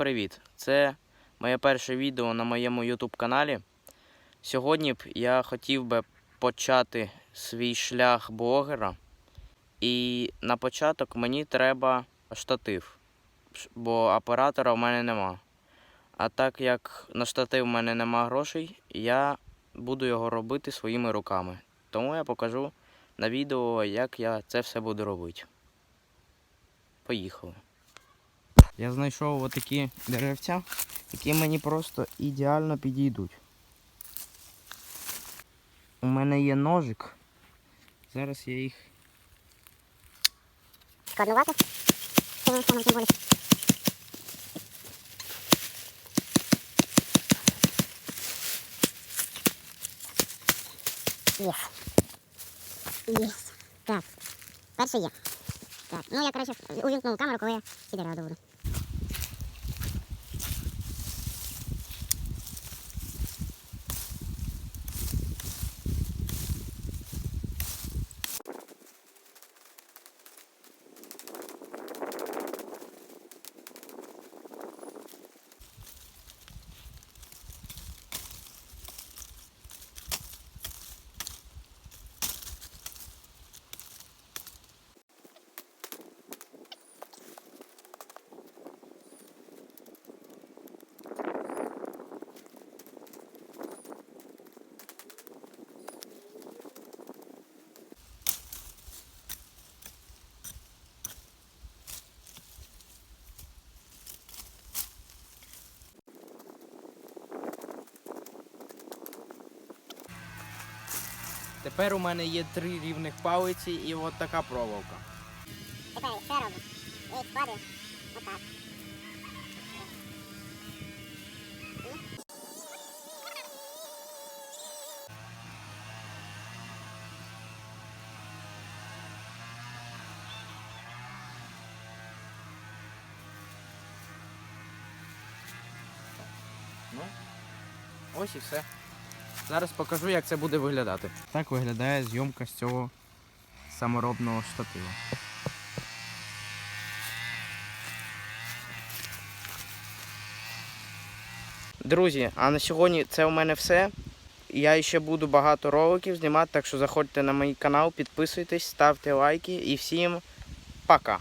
привіт! Це моє перше відео на моєму YouTube каналі. Сьогодні б я хотів би почати свій шлях блогера. І на початок мені треба штатив, бо оператора в мене нема. А так як на штатив в мене нема грошей, я буду його робити своїми руками. Тому я покажу на відео, як я це все буду робити. Поїхали. Я знайшов отакі деревця, які мені просто ідеально підійдуть. У мене є ножик. Зараз я їх. Складнувати? Єс. Єс. Так. Перший є. Так. Ну, я, коротше, увімкнув камеру, коли я ці дерева. Тепер у мене є три рівних палиці і от така проволока. Тепер що робимо? Їх складую. Отак. Ну, ось і все. Зараз покажу, як це буде виглядати. Так виглядає зйомка з цього саморобного штатива. Друзі, а на сьогодні це у мене все. Я ще буду багато роликів знімати, так що заходьте на мій канал, підписуйтесь, ставте лайки і всім пока!